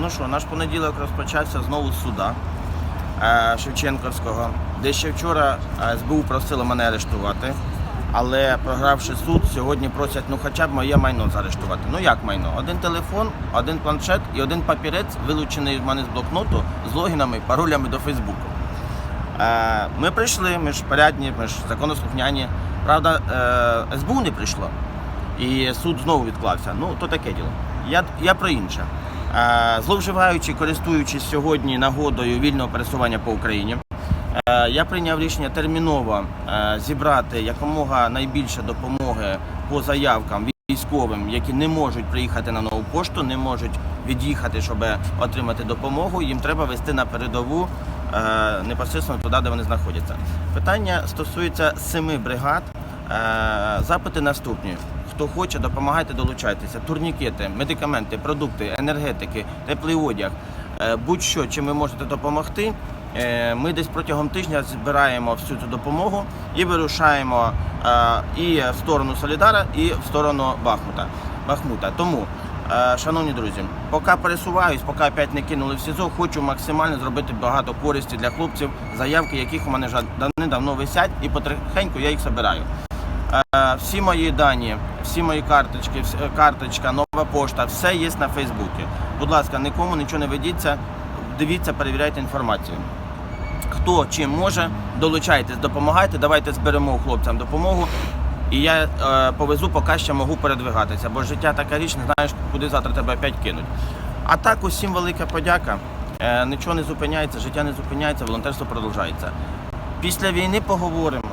Ну що, наш понеділок розпочався знову з суда е, Шевченківського, де ще вчора е, СБУ просили мене арештувати. Але програвши суд, сьогодні просять ну хоча б моє майно заарештувати. Ну як майно? Один телефон, один планшет і один папірець, вилучений в мене з блокноту з логінами, паролями до Фейсбуку. Е, Ми прийшли, ми ж порядні, ми ж законослухняні. Правда, СБУ не прийшло. І суд знову відклався. Ну, то таке діло. Я, я про інше. Е, Зловживаючи, користуючись сьогодні нагодою вільного пересування по Україні, е, я прийняв рішення терміново е, зібрати якомога найбільше допомоги по заявкам військовим, які не можуть приїхати на нову пошту, не можуть від'їхати, щоб отримати допомогу. Їм треба вести на передову непосередньо туди, де вони знаходяться. Питання стосується семи бригад. Запити наступні. Хто хоче, допомагайте, долучайтеся. Турнікети, медикаменти, продукти, енергетики, теплий одяг. Е, Будь-що, чим ви можете допомогти. Е, Ми десь протягом тижня збираємо всю цю допомогу і вирушаємо е, і в сторону Солідара, і в сторону Бахмута. Бахмута. Тому, шановні друзі, поки пересуваюсь, поки опять не кинули в СІЗО, хочу максимально зробити багато користі для хлопців, заявки яких у мене вже давно висять, і потрохеньку я їх збираю. Е, Всі мої дані, всі мої карточки, е, карточка, нова пошта, все є на Фейсбуці. Будь ласка, нікому нічого не ведіться, дивіться, перевіряйте інформацію. Хто чим може, долучайтесь, допомагайте, давайте зберемо хлопцям допомогу. І я е, повезу, поки ще можу передвигатися, бо життя така річ, не знаєш, куди завтра тебе опять кинуть. А так, усім велика подяка. Е, нічого не зупиняється, життя не зупиняється, волонтерство продовжується. Після війни поговоримо.